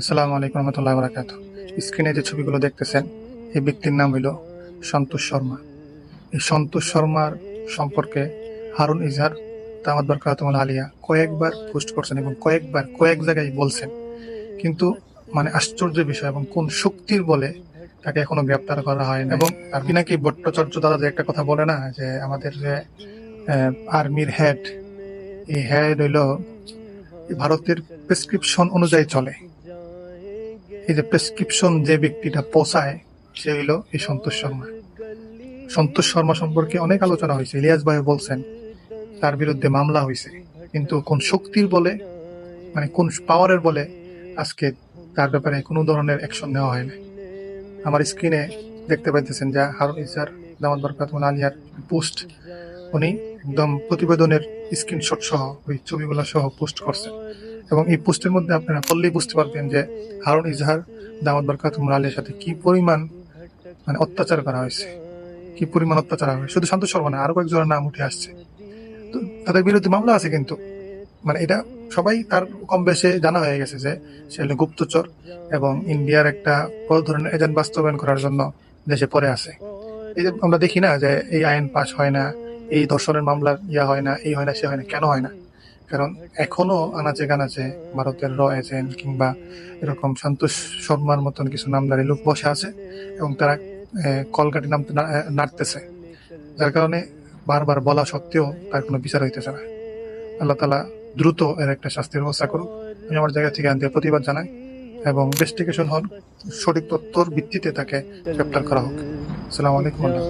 আসসালামু আলাইকুম রহমতুল্লাহ বরাকাত স্ক্রিনে যে ছবিগুলো দেখতেছেন, এই ব্যক্তির নাম হইল সন্তোষ শর্মা। এই সন্তোষ শর্মার সম্পর্কে হারুন ইজহার, তামাদ বরকাতুল আলিয়া কয়েকবার পোস্ট করছেন এবং কয়েকবার কয়েক জায়গায় বলছেন। কিন্তু মানে আশ্চর্য বিষয় এবং কোন শক্তির বলে তাকে এখনও গ্রেপ্তার করা হয় না এবং আর কি নাকি ভট্টাচার্য দাদা যে একটা কথা বলে না, যে আমাদের যে আর্মির হেড এই হেড হইল, ভারতের প্রেসক্রিপশন অনুযায়ী চলে। এই যে প্রেসক্রিপশন যে ব্যক্তিটা পচায় সে হইল এই সন্তোষ শর্মা। সন্তোষ শর্মা সম্পর্কে অনেক আলোচনা হয়েছে। ইলিয়াস ভাই বলছেন, তার বিরুদ্ধে মামলা হয়েছে। কিন্তু কোন শক্তির বলে মানে কোন পাওয়ারের বলে, আজকে তার ব্যাপারে কোনো ধরনের অ্যাকশন নেওয়া হয় না আমার স্ক্রিনে দেখতে পাইতেছেন যা হারুন ইসার দামাদ বরকাত আলিয়ার পোস্ট উনি একদম প্রতিবেদনের স্ক্রিনশট সহ, ওই ছবিগুলো সহ পোস্ট করছেন। এবং এই পোস্টের মধ্যে আপনারা পড়লেই বুঝতে পারবেন যে হারুন ইজহার দামাদ বরকাত আলিয়ার সাথে কি পরিমাণ মানে অত্যাচার করা হয়েছে। কি পরিমাণ অত্যাচার হবে শুধু শান্ত শর্মা না, আরও কয়েকজনের নাম উঠে আসছে। তো তাদের বিরুদ্ধে মামলা আছে কিন্তু। মানে এটা সবাই তার কম বেশি জানা হয়ে গেছে যে সে গুপ্তচর এবং ইন্ডিয়ার একটা বড় ধরনের এজেন্ট বাস্তবায়ন করার জন্য দেশে পড়ে আছে। এই যে আমরা দেখি না যে এই আইন পাশ হয় না, এই ধর্ষণের মামলা ইয়া হয় না, এই হয় না, সে হয় না, কেন হয় না? কারণ এখনও আনাচে কানাচে ভারতের র এজেন্ট কিংবা এরকম সন্তোষ শর্মার মতন কিছু নামদারি লোক বসে আছে এবং তারা আহ, কলকাঠি নামতে নাড়তেছে। যার কারণে বারবার বলা সত্ত্বেও তার কোনো বিচার হইতেছে না। আল্লাহ তালা দ্রুত এর একটা শাস্তির ব্যবস্থা করুক। আমি আমার জায়গা থেকে আনতে প্রতিবাদ জানাই এবং ইনভেস্টিগেশন হল সঠিক তথ্যর ভিত্তিতে তাকে গ্রেপ্তার করা হোক। আসসালামু আলাইকুম আল্লাহ।